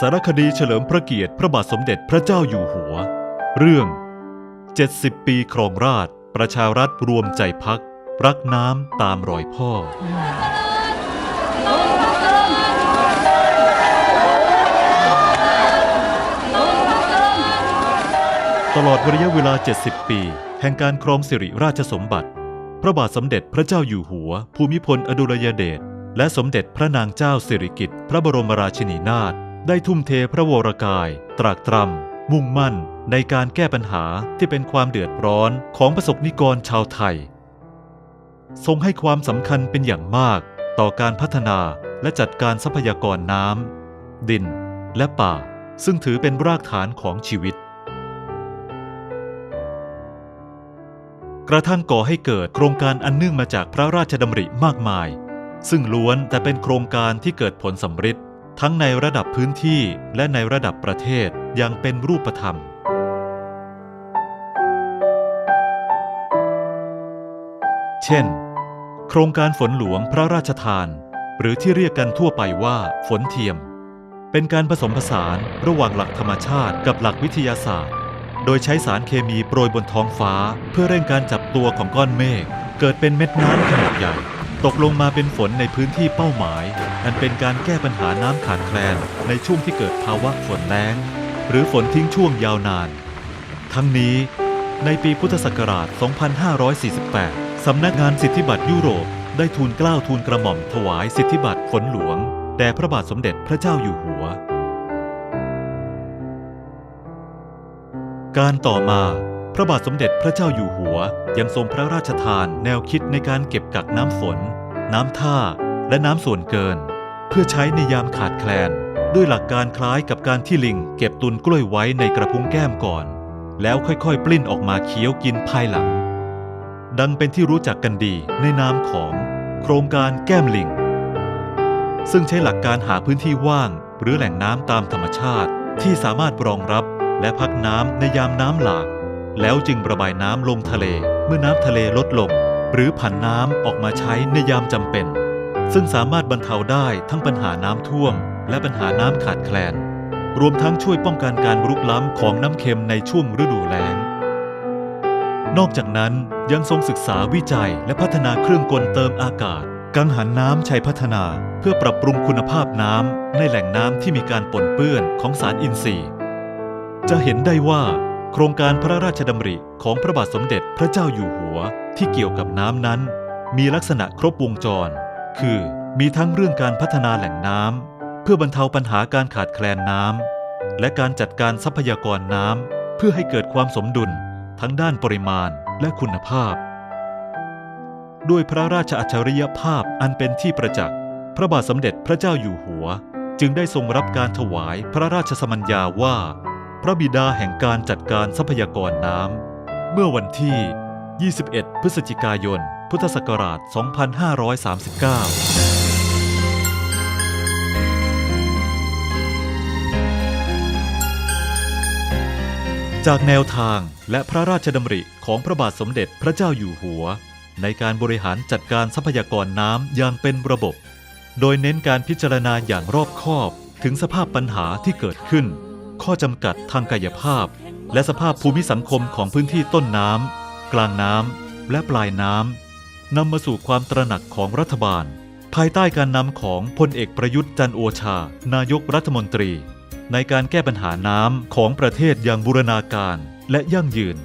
สารคดีเฉลิมพระเกียรติพระบาทสมเด็จพระเจ้าอยู่หัว เรื่อง 70 ปีครองราช ประชารัฐรวมใจพัก รักน้ำตามรอยพ่อ ตลอดระยะเวลา 70 ปี แห่งการครองสิริราชสมบัติ พระบาทสมเด็จพระเจ้าอยู่หัว ภูมิพลอดุลยเดชและสมเด็จพระนางเจ้าสิริกิติ์พระบรมราชินีนาถ ได้ทุ่มเทพระวรกาย ตรากตรำมุ่งมั่น ในการแก้ปัญหาที่เป็นความเดือดร้อนของประสบนิกรชาวไทย ทรงให้ความสำคัญเป็นอย่างมากต่อการพัฒนาและจัดการทรัพยากรน้ำดิน และป่า ซึ่งถือเป็นรากฐานของชีวิต กระทั่งก่อให้เกิดโครงการอันเนื่องมาจากพระราชดำริมากมาย ซึ่งล้วนแต่เป็นโครงการที่เกิดผลสำฤทธิ ทั้งในระดับพื้นที่และในระดับประเทศอย่างเป็นรูปธรรม เช่น โครงการฝนหลวงพระราชทาน หรือที่เรียกกันทั่วไปว่าฝนเทียม เป็นการผสมผสานระหว่างหลักธรรมชาติกับหลักวิทยาศาสตร์ โดยใช้สารเคมีโปรยบนท้องฟ้า เพื่อเร่งการจับตัวของก้อนเมฆเกิดเป็นเม็ดน้ำขนาดใหญ่ ตกลงมาเป็นฝนในพื้นที่เป้าหมาย อันเป็นการแก้ปัญหาน้ำขาดแคลนในช่วงที่เกิดภาวะฝนแล้ง หรือฝนทิ้งช่วงยาวนาน ทั้งนี้ในปีพุทธศักราช 2548 สำนักงานสิทธิบัตรยุโรป ได้ทูลเกล้าทูลกระหม่อมถวายสิทธิบัตรฝนหลวง แด่พระบาทสมเด็จพระเจ้าอยู่หัว การต่อมา พระบาทสมเด็จพระเจ้าอยู่หัวยังทรงพระราชทานแนวคิดในการเก็บกักน้ำฝน น้ำท่า และน้ำส่วนเกิน เพื่อใช้ในยามขาดแคลน ด้วยหลักการคล้ายกับการที่ลิง เก็บตุนกล้วยไว้ในกระพุ้งแก้มก่อน แล้วค่อยๆ ปลิ้นออกมาเคี้ยวกินภายหลัง ดังเป็นที่รู้จักกันดีในนามของ โครงการแก้มลิง ซึ่งใช้หลักการหาพื้นที่ว่าง หรือแหล่งน้ำตามธรรมชาติที่สามารถรองรับและพักน้ำในยามน้ำหลาก แล้วจึงระบายน้ำลงทะเลเมื่อน้ำทะเลลดลง หรือผันน้ำออกมาใช้ในยามจำเป็น ซึ่งสามารถบรรเทาได้ทั้งปัญหาน้ำท่วม และปัญหาน้ำขาดแคลน รวมทั้งช่วยป้องกันการรุกล้ำของน้ำเค็มในช่วงฤดูแล้ง นอกจากนั้นยังทรงศึกษาวิจัยและพัฒนาเครื่องกลเติมอากาศ กังหันน้ำชัยพัฒนา เพื่อปรับปรุงคุณภาพน้ำในแหล่งน้ำที่มีการปนเปื้อนของสารอินทรีย์ จะเห็นได้ว่า โครงการพระราชดำริของพระบาทสมเด็จพระเจ้าอยู่หัวที่เกี่ยวกับน้ำนั้น มีลักษณะครบวงจร คือมีทั้งเรื่องการพัฒนาแหล่งน้ำเพื่อบรรเทาปัญหาการขาดแคลนน้ำและการจัดการทรัพยากรน้ำเพื่อให้เกิดความสมดุล ทั้งด้านปริมาณและคุณภาพ ด้วยพระราชอัจฉริยภาพอันเป็นที่ประจักษ์พระบาทสมเด็จพระเจ้าอยู่หัว จึงได้ทรงรับการถวายพระราชสมัญญาว่า พระบิดาแห่งการจัดการทรัพยากรน้ำ เมื่อวันที่ 21 พฤศจิกายน พุทธศักราช 2539จากแนวทางและพระราชดำริของพระบาทสมเด็จพระเจ้าอยู่หัว ในการบริหารจัดการทรัพยากรน้ำอย่างเป็นระบบ โดยเน้นการพิจารณาอย่างรอบคอบถึงสภาพปัญหาที่เกิดขึ้น ข้อจำกัดทางกายภาพ และสภาพภูมิสังคมของพื้นที่ต้นน้ำกลางน้ำและปลายน้ำนำมาสู่ความตระหนักของรัฐบาล ภายใต้การนำของพลเอกประยุทธ์จันโอชา นายกรัฐมนตรี ในการแก้ปัญหาน้ำของประเทศอย่างบูรณาการและยั่งยืน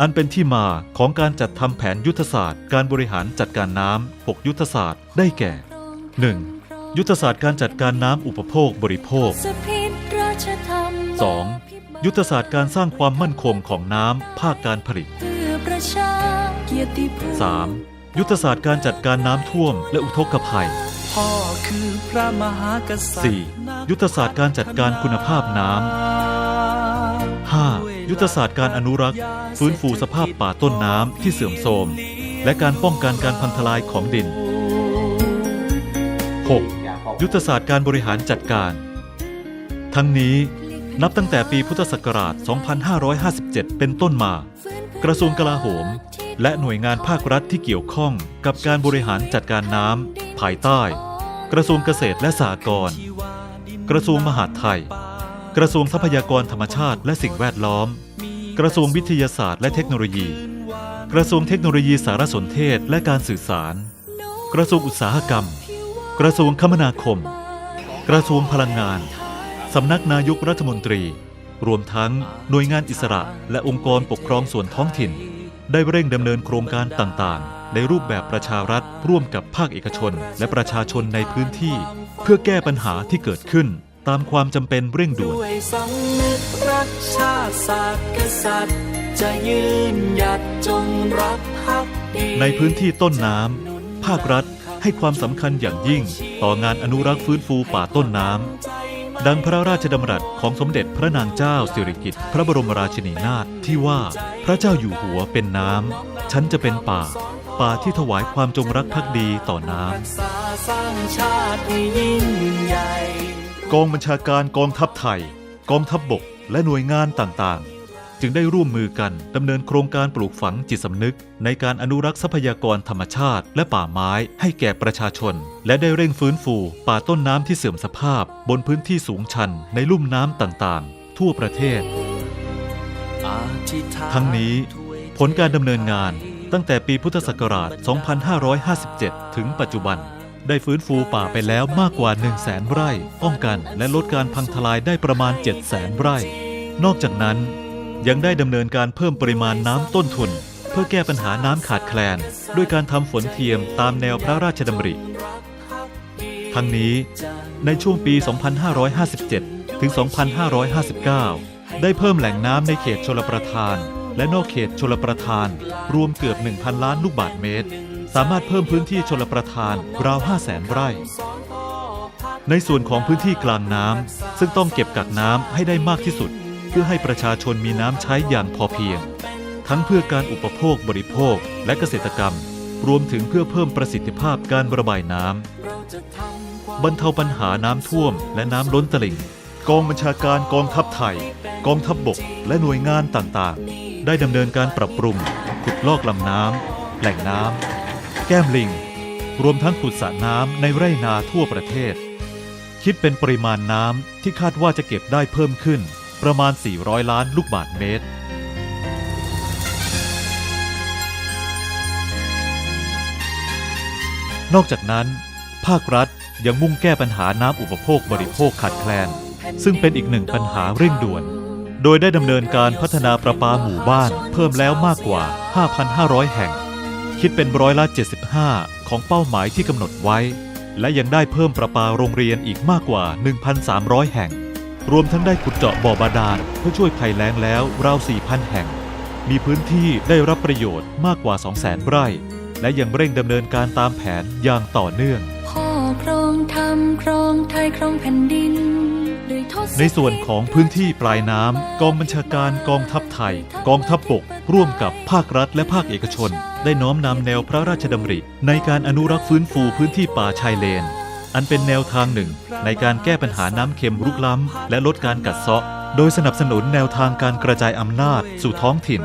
อันเป็นที่มาของการจัดทำแผนยุทธศาสตร์ การบริหารจัดการน้ำ6ยุทธศาสตร์ได้แก่ 1. ยุทธศาสตร์การจัดการน้ำอุปโภคบริโภค 2. ยุทธศาสตร์การสร้างความมั่นคงของน้ำภาคการผลิต 3. ยุทธศาสตร์การจัดการน้ำท่วมและอุทกภัยพ่อคือพระมหากษัตริย์ 4. ยุทธศาสตร์การจัดการคุณภาพน้ำ 5. ยุทธศาสตร์การอนุรักษ์ ฟื้นฟูสภาพป่าต้นน้ำที่เสื่อมโทรม และการป้องกันการพังทลายของดิน 6. ยุทธศาสตร์การบริหารจัดการ ทั้งนี้ นับตั้งแต่ปีพุทธศักราช 2557 เป็นต้นมา กระทรวงกลาโหม และหน่วยงานภาครัฐที่เกี่ยวข้องกับการบริหารจัดการน้ำภายใต้ กระทรวงเกษตรและสหกรณ์กระทรวงมหาดไทย กระทรวงทรัพยากรธรรมชาติและสิ่งแวดล้อม กระทรวงวิทยาศาสตร์และเทคโนโลยี กระทรวงเทคโนโลยีสารสนเทศและการสื่อสาร กระทรวงอุตสาหกรรม กระทรวงคมนาคม กระทรวงพลังงาน สำนักนายกรัฐมนตรี รวมทั้งหน่วยงานอิสระและองค์กรปกครองส่วนท้องถิ่น ได้เร่งดำเนินโครงการต่างๆ ในรูปแบบประชารัฐ ร่วมกับภาคเอกชน และประชาชนในพื้นที่ เพื่อแก้ปัญหาที่เกิดขึ้น ตามความจำเป็นเร่งด่วนด้วยสำนึกรักชาติศาสตร์กษัตริย์ จะยืนหยัดจงรักภักดีในพื้นที่ต้นน้ำภาครัฐให้ความสำคัญอย่างยิ่ง ต่องานอนุรักษ์ฟื้นฟูป่าต้นน้ำ ดังพระราชดำรัสของสมเด็จพระนางเจ้าสิริกิติ์พระบรมราชินีนาถที่ว่าพระเจ้าอยู่หัวเป็นน้ำฉันจะเป็นป่า ป่าที่ถวายความจงรักภักดีต่อน้ำกองบัญชาการกองทัพไทย กองทัพบบกและหน่วยงานต่างๆ จึงได้ร่วมมือกันดำเนินโครงการปลูกฝังจิตสำนึก ในการอนุรักษ์ทรัพยากรธรรมชาติ และป่าไม้ให้แก่ประชาชน และได้เร่งฟื้นฟู ป่าต้นน้ำที่เสื่อมสภาพ บนพื้นที่สูงชัน ในลุ่มน้ำต่างๆ ทั่วประเทศ ทั้งนี้ผลการดำเนินงานตั้งแต่ปีพุทธศักราช 2557 ถึงปัจจุบัน ได้ฟื้นฟูป่าไปแล้วมากกว่า 1 0 0 0 0แสนไร่ ป้องกันและลดการพังทลายได้ประมาณ 7 0 0แสนไร่ นอกจากนั้น ยังได้ดำเนินการเพิ่มปริมาณน้ำต้นทุน เพื่อแก้ปัญหาน้ำขาดแคลน ด้วยการทำฝนเทียมตามแนวพระราชดำริ ทั้งนี้ในช่วงปี 2557 ถึง 2559 ได้เพิ่มแหล่งน้ำในเขตชลประทาน และนอกเขตชลประทาน รวมเกือบ 1,000 ล้านลูกบาศก์เมตร สามารถเพิ่มพื้นที่ชลประทานราว 5 0 0แสนไร่ ในส่วนของพื้นที่กลางน้ำซึ่งต้องเก็บกักน้ำให้ได้มากที่สุด เพื่อให้ประชาชนมีน้ำใช้อย่างพอเพียง ทั้งเพื่อการอุปโภคบริโภคและเกษตรกรรม รวมถึงเพื่อเพิ่มประสิทธิภาพการระบายน้ำบรรเทาปัญหาน้ำท่วมและน้ำล้นตลิ่ง กองบัญชาการกองทัพไทย กองทัพบบก และหน่วยงานต่างๆ ได้ดำเนินการปรับปรุง ขุดลอกลำน้ำแหล่งน้ำแก้มลิง รวมทั้งขุดสระน้ำในไร่นาทั่วประเทศ คิดเป็นปริมาณน้ำที่คาดว่าจะเก็บได้เพิ่มขึ้น ประมาณ 400 ล้านลูกบาศก์เมตร นอกจากนั้น ภาครัฐยังมุ่งแก้ปัญหาน้ำอุปโภคบริโภคขาดแคลน ซึ่งเป็นอีกหนึ่งปัญหาเร่งด่วน โดยได้ดำเนินการพัฒนาประปาหมู่บ้าน เพิ่มแล้วมากกว่า 5,500 แห่ง คิดเป็นร้อยละ 75 ของเป้าหมายที่กำหนดไว้ และยังได้เพิ่มประปาโรงเรียนอีกมากกว่า 1,300 แห่ง รวมทั้งได้ขุดเจาะบ่อบาดาลเพื่อช่วยภัยแล้งแล้วราว 4,000 แห่ง มีพื้นที่ได้รับประโยชน์มากกว่า 200,000 ไร่ และยังเร่งดำเนินการตามแผนอย่างต่อเนื่อง พ่อครองธรรมครองไทยครองแผ่นดินด้วยทศในส่วนของพื้นที่ปลายน้ำกองบัญชาการกองทัพไทย กองทัพบก ร่วมกับภาครัฐและภาคเอกชน ได้น้อมนำแนวพระราชดำริ ในการอนุรักษ์ฟื้นฟูพื้นที่ป่าชายเลน อันเป็นแนวทางหนึ่ง ในการแก้ปัญหาน้ำเค็มรุกล้ำ และลดการกัดเซาะ โดยสนับสนุนแนวทางการกระจายอำนาจ สู่ท้องถิ่น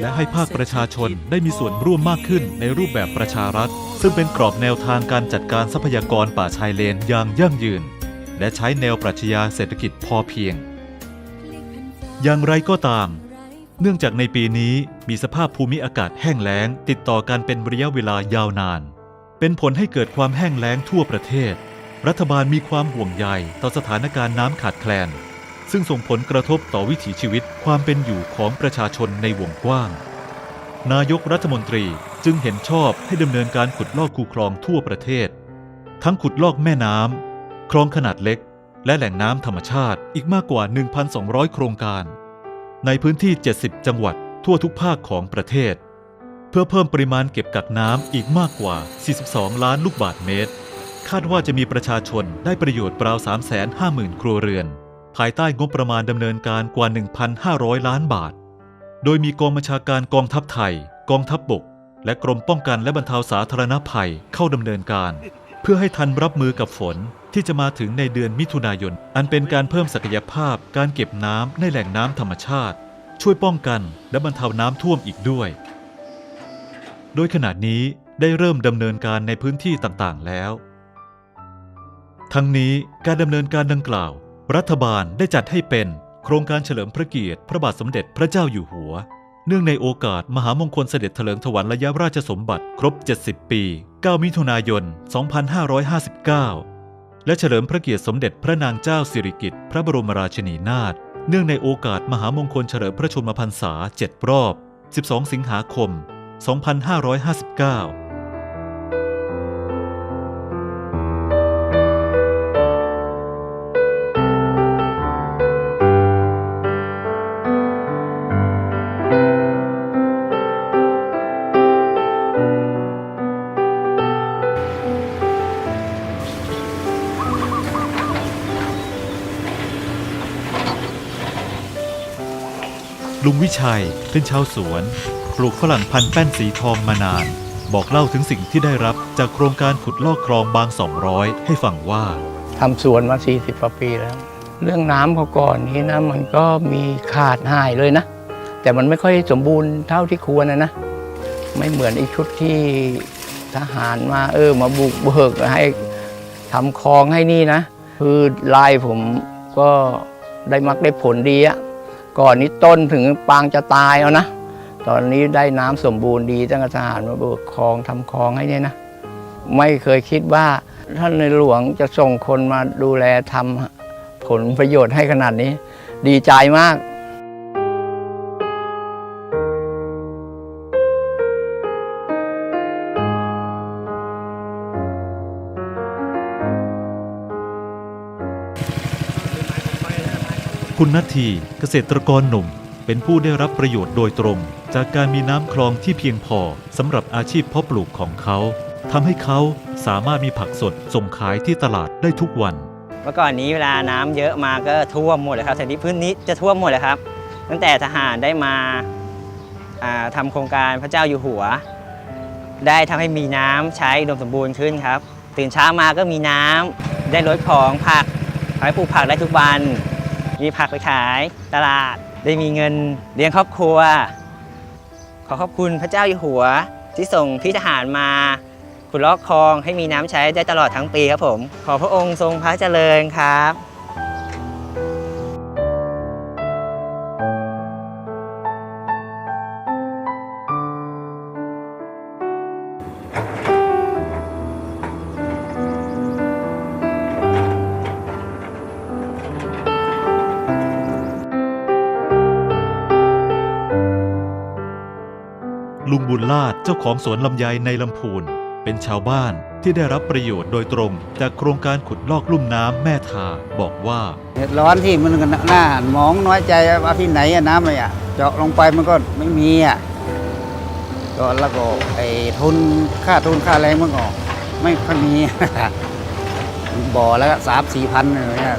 และให้ภาคประชาชนได้มีส่วนร่วมมากขึ้นในรูปแบบประชารัฐ ซึ่งเป็นกรอบแนวทางการจัดการทรัพยากรป่าชายเลนอย่างยั่งยืน และใช้แนวปรัชญาเศรษฐกิจพอเพียง อย่างไรก็ตามเนื่องจากในปีนี้มีสภาพภูมิอากาศแห้งแล้ง ติดต่อกันเป็นระยะเวลายาวนาน เป็นผลให้เกิดความแห้งแล้งทั่วประเทศ รัฐบาลมีความห่วงใยต่อสถานการณ์น้ำขาดแคลน ซึ่งส่งผลกระทบต่อวิถีชีวิตความเป็นอยู่ของประชาชนในวงกว้าง นายกรัฐมนตรีจึงเห็นชอบให้ดำเนินการขุดลอกคูคลองทั่วประเทศ ทั้งขุดลอกแม่น้ำคลองขนาดเล็ก และแหล่งน้ำธรรมชาติอีกมากกว่า 1,200 โครงการ ในพื้นที่ 70 จังหวัดทั่วทุกภาคของประเทศ เพื่อเพิ่มปริมาณเก็บกักน้ำอีกมากกว่า 42 ล้านลูกบาศก์เมตร คาดว่าจะมีประชาชนได้ประโยชน์ราว 350,000 ครัวเรือน ภายใต้งบประมาณดำเนินการกว่า 1,500 ล้านบาท โดยมีกองบัญชาการกองทัพไทย กองทัพบบก และกรมป้องกันและบรรเทาสาธารณภัยเข้าดำเนินการ เพื่อให้ทันรับมือกับฝนที่จะมาถึงในเดือนมิถุนายน อันเป็นการเพิ่มศักยภาพการเก็บน้ำในแหล่งน้ำธรรมชาติ ช่วยป้องกันและบรรเทาน้ำท่วมอีกด้วย โดยขณะนี้ได้เริ่มดำเนินการในพื้นที่ต่างๆ แล้ว ทั้งนี้การดำเนินการดังกล่าว รัฐบาลได้จัดให้เป็นโครงการเฉลิมพระเกียรติ พระบาทสมเด็จพระเจ้าอยู่หัว เนื่องในโอกาสมหามงคลเสด็จเถลิงถวัลยราชสมบัติครบ 70 ปี 9 มิถุนายน 2559 และเฉลิมพระเกียรติสมเด็จพระนางเจ้าสิริกิติ์พระบรมราชินีนาถเนื่องในโอกาสมหามงคลเฉลิมพระชนมพรรษา 7 รอบ 12 สิงหาคม 2559 ลุงวิชัยเป็นชาวสวน ปลูกฝรั่งพันธุ์แป้นสีทองมานาน บอกเล่าถึงสิ่งที่ได้รับจากโครงการขุดลอกคลองบาง 200 ให้ฟังว่า ทำสวนมา 40กว่าปีแล้ว เรื่องน้ำเขาก่อนนี้นะมันก็มีขาดหายเลยนะ แต่มันไม่ค่อยสมบูรณ์เท่าที่ควรนะนะ ไม่เหมือนไอ้ชุดที่ทหารมาเออมาบุกเบิกให้ทำคลองให้นี่นะ คือลายผมก็ได้มักได้ผลดีอะ ก่อนนี้ต้นถึงปางจะตายเอานะ ตอนนี้ได้น้ำสมบูรณ์ดีตั้งแต่ทหารมาเบิกคลองทำคลองให้เนี่ยนะ ไม่เคยคิดว่าท่านในหลวงจะส่งคนมาดูแลทำผลประโยชน์ให้ขนาดนี้ ดีใจมาก คุณนาทีเกษตรกรหนุ่ม เป็นผู้ได้รับประโยชน์โดยตรง จากการมีน้ำคลองที่เพียงพอสำหรับอาชีพเพาะปลูกของเขาทำให้เขาสามารถมีผักสดส่งขายที่ตลาดได้ทุกวัน เมื่อก่อนนี้เวลาน้ำเยอะมาก็ท่วมหมดเลยครับแถวนี้พื้นนี้จะท่วมหมดเลยครับ ตั้งแต่ทหารได้มาอ่าทำโครงการพระเจ้าอยู่หัว ได้ทำให้มีน้ำใช้อุดมสมบูรณ์ขึ้นครับ ตื่นเช้ามาก็มีน้ำได้ลดของผักขายปลูกผักได้ทุกวัน มีผักไปขายตลาด ได้มีเงินเลี้ยงครอบครัว ขอขอบคุณพระเจ้าอยู่หัวที่ส่งพี่ทหารมาขุดลอกคลองให้มีน้ำใช้ได้ตลอดทั้งปีครับผม ขอพระองค์ทรงพระเจริญครับ บุญลาดเจ้าของสวนลำไยในลำพูน เป็นชาวบ้านที่ได้รับประโยชน์โดยตรง จากโครงการขุดลอกลุ่มน้ำแม่ทาบอกว่าเดือดร้อนที่มันก็หน้าหมองน้อยใจว่าที่ไหนอะน้ำเลยอะเจาะลงไปมันก็ไม่มีอะก็แล้วก็ไอ้ทุนค่าทุนค่าแรงมันก็ไม่ค่อยมีบ่อแล้วสามสี่พันอะไรเงี้ย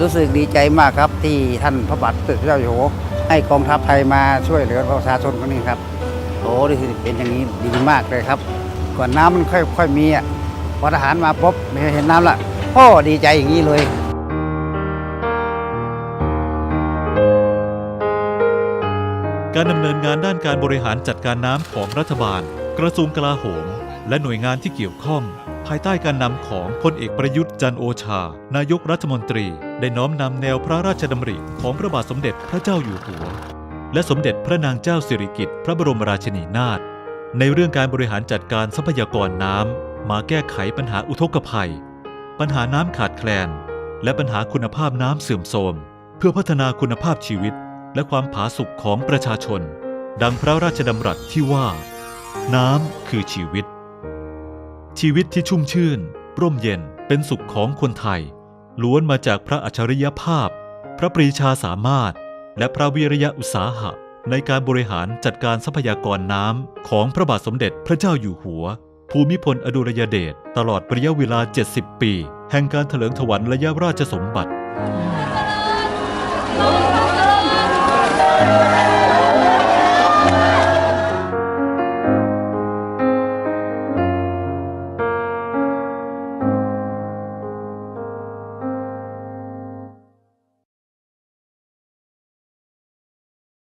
รู้สึกดีใจมากครับที่ท่านพระบาทสมเด็จพระเจ้าอยู่หัวให้กองทัพไทยมาช่วยเหลือประชาชนคนนี้ครับ โอ้ดีเป็นอย่างนี้ดีมากเลยครับก่อนน้ำมันค่อยค่อยมีอะพอทหารมาปุ๊บไม่เห็นน้ำละโอ้ดีใจอย่างนี้เลยการดำเนินงานด้านการบริหารจัดการน้ำของรัฐบาล กระทรวงกลาโหม และหน่วยงานที่เกี่ยวข้อง ภายใต้การนำของพลเอกประยุทธ์จันโอชา นายกรัฐมนตรี ได้น้อมนำแนวพระราชดำริของพระบาทสมเด็จพระเจ้าอยู่หัว และสมเด็จพระนางเจ้าสิริกิติ์พระบรมราชินีนาถในเรื่องการบริหารจัดการทรัพยากรน้ำมาแก้ไขปัญหาอุทกภัย ปัญหาน้ำขาดแคลน และปัญหาคุณภาพน้ำเสื่อมโทรม เพื่อพัฒนาคุณภาพชีวิต และความผาสุกของประชาชน ดังพระราชดำรัสที่ว่า น้ำคือชีวิต ชีวิตที่ชุ่มชื่นร่มเย็นเป็นสุขของคนไทย ล้วนมาจากพระอัจฉริยภาพ พระปรีชาสามารถ และพระวิริยะอุตสาหะ ในการบริหารจัดการทรัพยากรน้ำของพระบาทสมเด็จพระเจ้าอยู่หัว ภูมิพลอดุลยเดชตลอดระยะเวลา 70 ปี แห่งการเถลิงถวัลระยะราชสมบัติ